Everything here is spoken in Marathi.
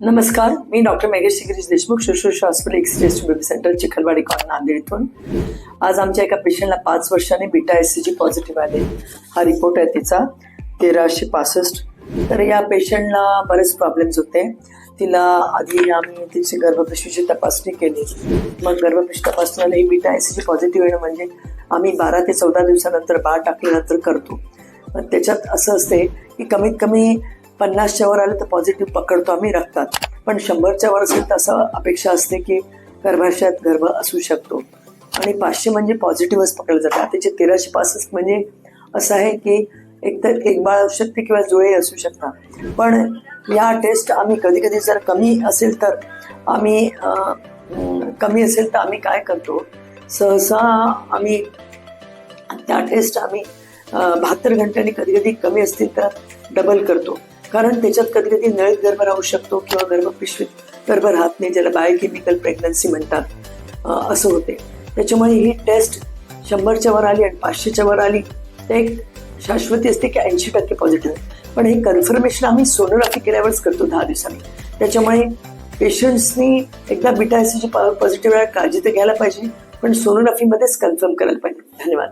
नमस्कार मी doctor Meghesh Girish Deshmukh Shushrusha hospital x-rays baby centre Chikhalwadi call Nanded इथून आज आमच्या एका पेशंटला पाच वर्षाने beta S C G positive आले. हा रिपोर्ट आहे तिचा तेराशे पासष्ट. तर या पेशंटला बरेच प्रॉब्लेम्स होते. तिला आधी आम्ही तिची गर्भपिशवीची तपासणी केली. मग गर्भपिशवी तपासणीला ही beta S C G positive येणं म्हणजे आम्ही बारा ते चौदा दिवसानंतर बाळ टाकल्यानंतर करतो. पण त्याच्यात असं असते की कमीत कमी पन्नासच्या वर आलं तर पॉझिटिव्ह पकडतो आम्ही रक्तात. पण शंभरच्या वर असेल तर असं अपेक्षा असते की गर्भाशयात गर्भ असू शकतो. आणि पाचशे म्हणजे पॉझिटिव्हच पकडलं जातं. आताचे तेराशे पासष्ट म्हणजे असं आहे की एकतर एक बाळ असू शकते किंवा जुळे असू शकतात. पण या टेस्ट आम्ही कधी कधी जर कमी असेल तर आम्ही कमी असेल तर आम्ही काय करतो? सहसा आम्ही त्या टेस्ट आम्ही बहात्तर घंट्यांनी कधी कधी कमी असतील तर डबल करतो. कारण त्याच्यात कधी कधी नळीत गर्भ राहू शकतो किंवा गर्भपिशवीत गर्भ राहत नाही ज्याला बायोकेमिकल प्रेग्नन्सी म्हणतात. असं होते. त्याच्यामुळे ही टेस्ट शंभरच्या वर आली आणि पाचशेच्या वर आली तर एक शाश्वती असते की ऐंशी टक्के पॉझिटिव्ह पण हे कन्फर्मेशन आम्ही सोनोग्राफी केल्यावरच करतो दहा दिवसांनी. त्याच्यामुळे पेशंट्सनी एकदा बिटा पॉझिटिव्ह काळजी तर घ्यायला पाहिजे पण सोनोग्राफीमध्येच कन्फर्म करायला पाहिजे. धन्यवाद.